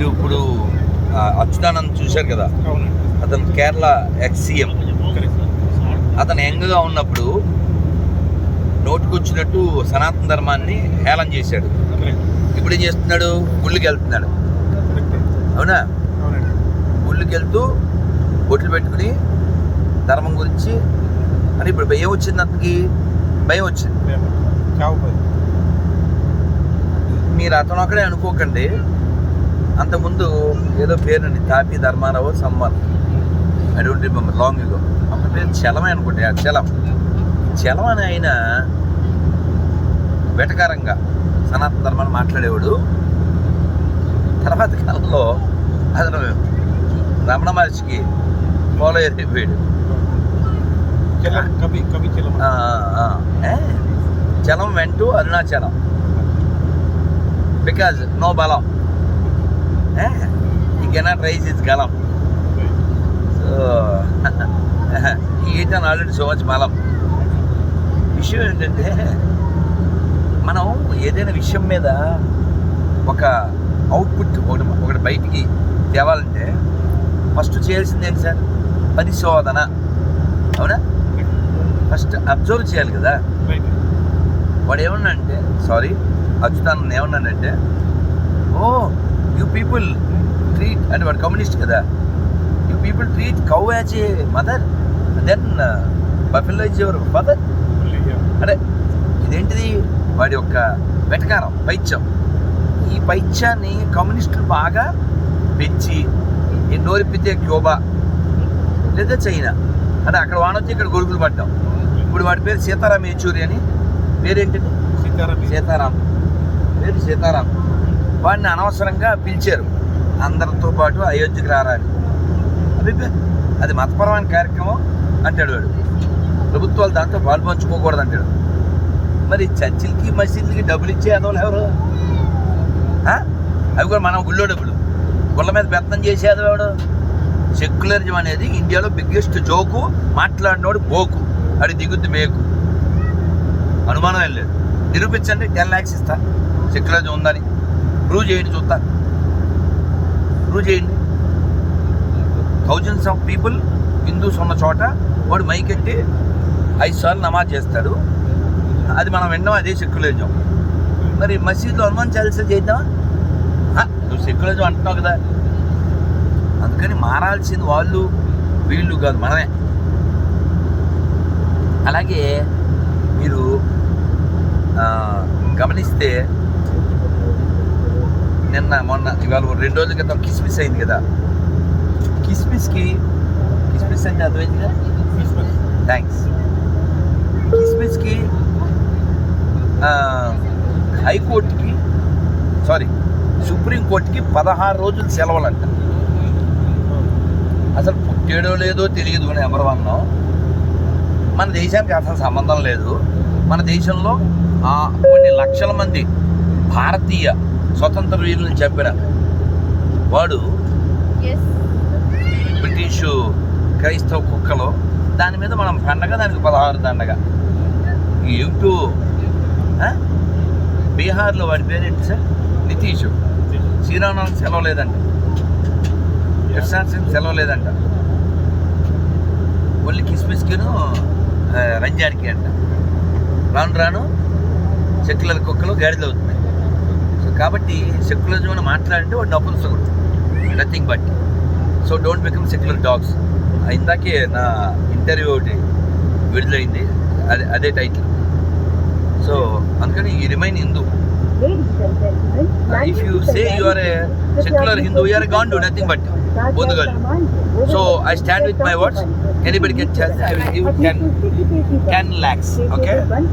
మీరు ఇప్పుడు అచ్యుతానంద్ చూశారు కదా? అతను కేరళ ఎక్స్ సీఎం కరెక్ట్ అతను యంగ్గా ఉన్నప్పుడు నోటుకొచ్చినట్టు సనాతన ధర్మాన్ని హేళన చేశాడు. ఇప్పుడు ఏం చేస్తున్నాడు? గుళ్ళకి వెళ్తున్నాడు. అవునా? అవునండి. గుళ్ళకి వెళ్తూ బొట్లు పెట్టుకుని ధర్మం గురించి అని ఇప్పుడు భయం వచ్చింది అతనికి? భయం వచ్చింది. మీరు అతను అక్కడే అనుకోకండి. అంతకుముందు ఏదో పేరుండి Tapi Dharmarao summer I don't remember long ago అతని పేరు చలమే అనుకుంటే ఆ చలం. చలం అని ఆయన వెటకారంగా సనాతన ధర్మాన్ని మాట్లాడేవాడు. తర్వాత కాలంలో అతను రమణ మహర్షికి ఫాలో అయిపోయాడు? Chalam went to Arunachalam. Because no బలం. ఈ కెనాట్ రైజ్ ఇస్ గలం so eat and already so much బలం విషయం ఏంటంటే మనం ఏదైనా విషయం మీద ఒక అవుట్పుట్ ఒకటి ఒకటి బయటికి తేవాలంటే ఫస్ట్ చేయాల్సింది ఏంటి సార్? పరిశోధన. అవునా? ఫస్ట్ అబ్జర్వ్ చేయాలి కదా. వాడు ఏమన్నా అంటే సారీ అచ్యుతానంద్ ఏమన్నానంటే ఓ యూ పీపుల్ ట్రీట్ అంటే వాడు కమ్యూనిస్ట్ కదా you people treat cow as a mother then buffalo is your mother అంటే ఇదేంటిది? వాడి యొక్క వెటకారం పైత్యం ఈ పైత్యాన్ని కమ్యూనిస్టులు బాగా పెంచి ఈ నోరిప్పితే క్యూబా లేదా చైనా. అంటే అక్కడ వానొచ్చి ఇక్కడ గొడుగులు పడ్డాం. ఇప్పుడు వాడి పేరు సీతారాం యేచూరి అని. పేరేంటిది? సీతారాం సీతారాం. పేరు సీతారాం. వాడిని అనవసరంగా పిలిచారు. అందరితో పాటు అయోధ్యకి రారా అది మతపరమైన కార్యక్రమం అంటాడు వాడు. ప్రభుత్వాలు దాంతో పాలు పంచుకోకూడదు అంటాడు. మరి చర్చిలకి మసీదులకి డబ్బులు ఇచ్చే అదోలు ఎవరు? అవి కూడా మనం గుళ్ళో డబ్బులు. గుళ్ళ మీద పెత్తనం చేసేది ఎవడు? సెక్యులరిజం అనేది ఇండియాలో బిగ్గెస్ట్ జోకు మాట్లాడినోడు బోకు. అది దిగుద్ది మేకు. అనుమానం ఏం లేదు. నిరూపించండి టెన్ ల్యాక్స్ ఇస్తా. సెక్యులరిజం ఉందని. ప్రూవ్ చేయండి చూస్తా. ప్రూవ్ చేయండి. థౌజండ్స్ ఆఫ్ పీపుల్ హిందూస్ ఉన్న చోట వాడు మైకెట్టి ఐదు సార్లు నమాజ్ చేస్తాడు. అది మనం విన్నాం అదే సెక్యులరిజం. మరి మసీదులో హనుమాన్ చాలీసా చేద్దామా? నువ్వు సెక్యులరిజం అంటున్నావు కదా. అందుకని మారాల్సింది వాళ్ళు వీళ్ళు కాదు మనమే. అలాగే మీరు గమనిస్తే నిన్న మొన్న ఇవాళ రెండు రోజుల క్రితం కిస్మిస్ అయింది కదా. కిస్మిస్కి కిస్మిస్ అంటే అర్థమైంది కదా థ్యాంక్స్ కిస్మిస్కి హైకోర్టుకి సారీ సుప్రీంకోర్టుకి పదహారు రోజులు సెలవులంట. అసలు పుట్టాడో లేదో తెలియదు నెంబర్ వన్. మన దేశానికి అసలు సంబంధం లేదు. మన దేశంలో కొన్ని లక్షల మంది భారతీయ స్వతంత్ర వీరులను చెప్పిన వాడు బ్రిటిషు క్రైస్తవ కుక్కలు. దాని మీద మనం పండగ దానికి పదహారు దండగ. ఏమిటో? బీహార్లో వాడి పేరేంటి సార్? నితీష్. శ్రీరామనవమి సెలవు లేదంట. కృష్ణాష్టమి సెలవు లేదంట. ఓన్లీ కిస్మిస్కిను ఆ, రంజాన్కి అంట. రాను రాను సెక్యులర్ కుక్కలు సో కాబట్టి సెక్యులరిజం అని మాట్లాడంటే వాడు నపుంసకుడు nothing but so don't become secular dogs ఇందాకే నా ఇంటర్వ్యూ ఒకటి విడుదలైంది. అదే అదే టైటిల్ సో అందుకని ఈ remain Hindu. If you say you are a secular Hindu you're గాండ్ nothing but పొందుగల్ so I stand with my words anybody can చేస్తే I will give ten ten lakhs okay